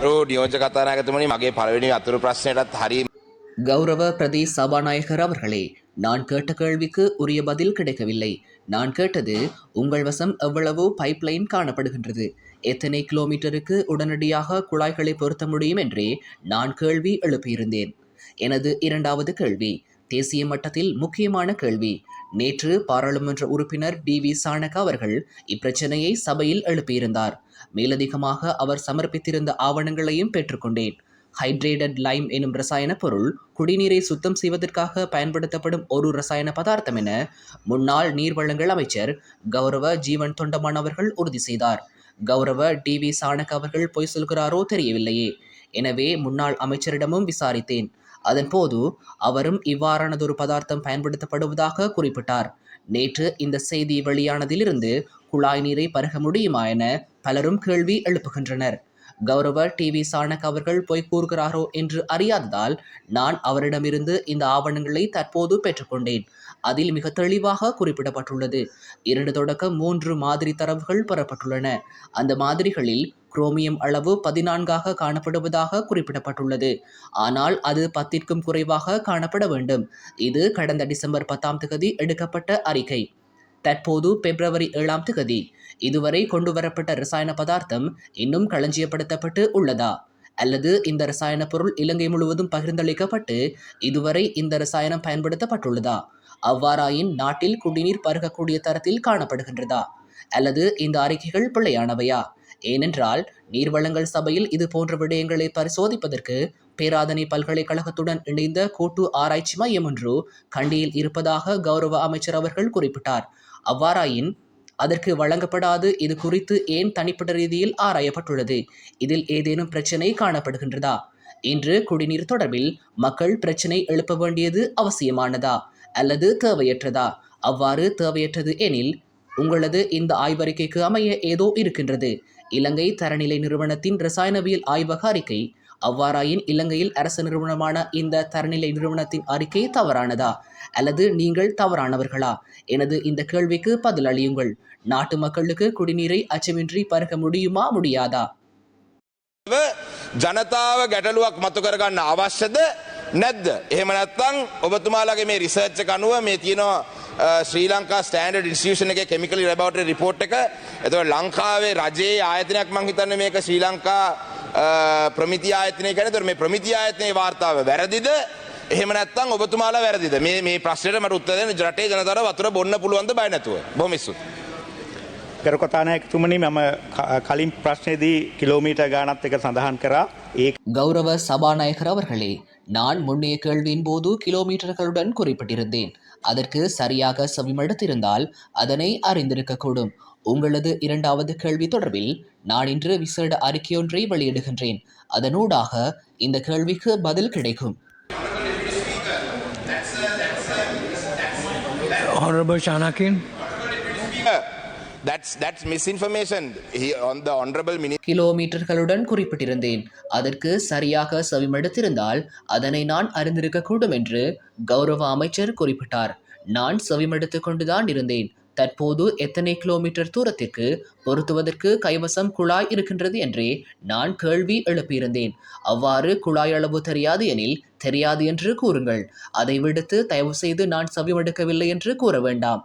Raw නියෝජ කතානාගතුමනි මගේ පළවෙනි අතුරු ප්‍රශ්නයටත් හරි கௌரவ பிரதி சபாநாயகர் அவர்களே நான் கேட்ட கேள்விக்கு உரிய பதில் கிடைக்கவில்லை நான் கேட்டது உங்கள் வசம் எவ்வளவு பைப்லைன் காணப்படுகின்றது எத்தனை கிலோமீட்டருக்கு உடனடியாக குழாய்களை பொருத்த முடியும் என்றே நான் கேள்வி எழுப்பியிருந்தேன் எனது இரண்டாவது கேள்வி தேசிய மட்டத்தில் முக்கியமான கேள்வி. நேற்று பாராளுமன்ற உறுப்பினர் டி வி சாணக அவர்கள் இப்பிரச்சனையை சபையில் எழுப்பியிருந்தார். மேலதிகமாக அவர் சமர்ப்பித்திருந்த ஆவணங்களையும் பெற்றுக்கொண்டேன். ஹைட்ரேட்டட் லைம் எனும் ரசாயன பொருள் குடிநீரை சுத்தம் செய்வதற்காக பயன்படுத்தப்படும் ஒரு ரசாயன பதார்த்தம் என முன்னாள் நீர்வளங்கள் அமைச்சர் கௌரவ ஜீவன் தொண்டமான் அவர்கள் உறுதி செய்தார். கௌரவ டி வி சாணக் அவர்கள் பொய் சொல்கிறாரோ தெரியவில்லையே. எனவே முன்னாள் அமைச்சரிடமும் விசாரித்தேன். அதன்போது அவரும் இவ்வாறானதொரு பதார்த்தம் பயன்படுத்தப்படுவதாக குறிப்பிட்டார். நேற்று இந்த செய்தி வெளியானதிலிருந்து குழாய் நீரை பருக முடியுமா என பலரும் கேள்வி எழுப்புகின்றனர். கௌரவ டிவி சாணக் அவர்கள் போய் கூறுகிறாரோ என்று அறியாததால் நான் அவரிடமிருந்து இந்த ஆவணங்களை தற்போது பெற்றுக்கொண்டேன். அதில் மிக தெளிவாக குறிப்பிடப்பட்டுள்ளது. இரண்டு தொடக்கம் மூன்று மாதிரி தரவுகள் பெறப்பட்டுள்ளன. அந்த மாதிரிகளில் குரோமியம் அளவு பதினான்காக காணப்படுவதாக குறிப்பிடப்பட்டுள்ளது. ஆனால் அது பத்திற்கும் குறைவாக காணப்பட வேண்டும். இது கடந்த டிசம்பர் பத்தாம் தேதி எடுக்கப்பட்ட அறிக்கை. தற்போது பிப்ரவரி ஏழாம் தேதி இதுவரை கொண்டு வரப்பட்ட ரசாயன பதார்த்தம் இன்னும் களஞ்சியப்படுத்தப்பட்டு உள்ளதா? அல்லது இந்த ரசாயன பொருள் இலங்கை முழுவதும் பகிர்ந்தளிக்கப்பட்டு இதுவரை இந்த ரசாயனம் பயன்படுத்தப்பட்டுள்ளதா? அவ்வாறாயின் நாட்டில் குடிநீர் பருகக்கூடிய தரத்தில் காணப்படுகின்றதா? அல்லது இந்த அறிக்கைகள் பிழையானவையா? ஏனென்றால் நீர்வளங்கள் சபையில் இது போன்ற விடயங்களை பரிசோதிப்பதற்கு பேராதனை பல்கலைக்கழகத்துடன் இணைந்த கூட்டு ஆராய்ச்சி மையம் ஒன்று கண்டியில் இருப்பதாக கௌரவ அமைச்சர் அவர்கள் குறிப்பிட்டார். அவ்வாறாயின் அதற்கு வழங்கப்படாது இது குறித்து ஏன் தனிப்பட்ட ரீதியில் ஆராயப்பட்டுள்ளது? இதில் ஏதேனும் பிரச்சனை காணப்படுகின்றதா? இன்று குடிநீர் தொடர்பில் மக்கள் பிரச்சனை எழுப்ப வேண்டியது அவசியமானதா? அல்லது தேவையற்றதா? அவ்வாறு தேவையற்றது எனில் உங்களது இந்த ஆய்வறிக்கைக்கு அமைய ஏதோ இருக்கின்றது. இலங்கை தரநிலை நிறுவனத்தின் ரசாயனவியல் ஆய்வக அறிக்கை அவ்வாறாயின் இலங்கையில் அரசு நிறுவனமான இந்த தரநிலை நிறுவனத்தின் அறிக்கை தவறானதா அல்லது நீங்கள் தவறானவர்களா எனது இந்த கேள்விக்கு பதில் அளியுங்கள் நாட்டு மக்களுக்கு குடிநீரை அச்சமின்றி பருக முடியுமா முடியாதா ජනතාව ගැටලුවක් මතු කරගන්න අවශ්‍යද නැද්ද. එහෙම නැත්තං ඔබතුමාලගේ මේ රිසර්ච්ච කනුව මේ තියෙනවා ශ්‍රී ලංකා ස්ටන්ඩ ඉන්ස්ටියෂන එක කෙමිකලි රැබවට රිපෝට් එක එතව ලංකාවේ රජයේ ආයතනයක් මං හිතන්න මේක ශ්‍රී ලංකා ප්‍රමිති ආයතනය කැන තොර මේ ප්‍රමිති ආයතනය වාර්තාව වැරදිද එහෙම නැත්තං ඔබතුමාලා වැරදිද මේ මේ ප්‍රශ්නයට මට උත්තර දෙන්න රටේ ජනතර වතුර බොන්න පුළුවන්ද බය නැතුව බොමිස්සු ගරකොතානයක්තුමනි මම ක- කලින් ප්‍රශ්නයේදී කිලෝමීට ගානත් එක සඳහන් කරා ඒ கௌரவ சபாநாயகர் அவர்களே நான் முன்னைய கேள்வியின் போது கிலோமீட்டர்களுடன் குறிப்பிட்டிருந்தேன் அதற்கு சரியாக செவிமடுத்திருந்தால் அதனை அறிந்திருக்கக்கூடும். உங்களது இரண்டாவது கேள்வி தொடர்பில் நான் இன்று விசேட அறிக்கையொன்றை வெளியிடுகின்றேன். அதனூடாக இந்த கேள்விக்கு பதில் கிடைக்கும். Honorable Shanakin. That's that's miss information on the கிலோமீட்டர்களுடன் குறிப்பிட்டிருந்தேன். அதற்கு சரியாக செவிமடுத்திருந்தால் அதனை நான் அறிந்திருக்கக்கூடும் என்று கௌரவ அமைச்சர் குறிப்பிட்டார். நான் செவிமடுத்து கொண்டுதான் இருந்தேன். தற்போது எத்தனை கிலோமீட்டர் தூரத்திற்கு பொருத்துவதற்கு கைவசம் குழாய் இருக்கின்றது என்றே நான் கேள்வி எழுப்பியிருந்தேன். அவ்வாறு குழாய் அளவு தெரியாது எனில் தெரியாது என்று கூறுங்கள். அதை விடுத்து தயவு செய்து நான் செவிமடுக்கவில்லை என்று கூற வேண்டாம்.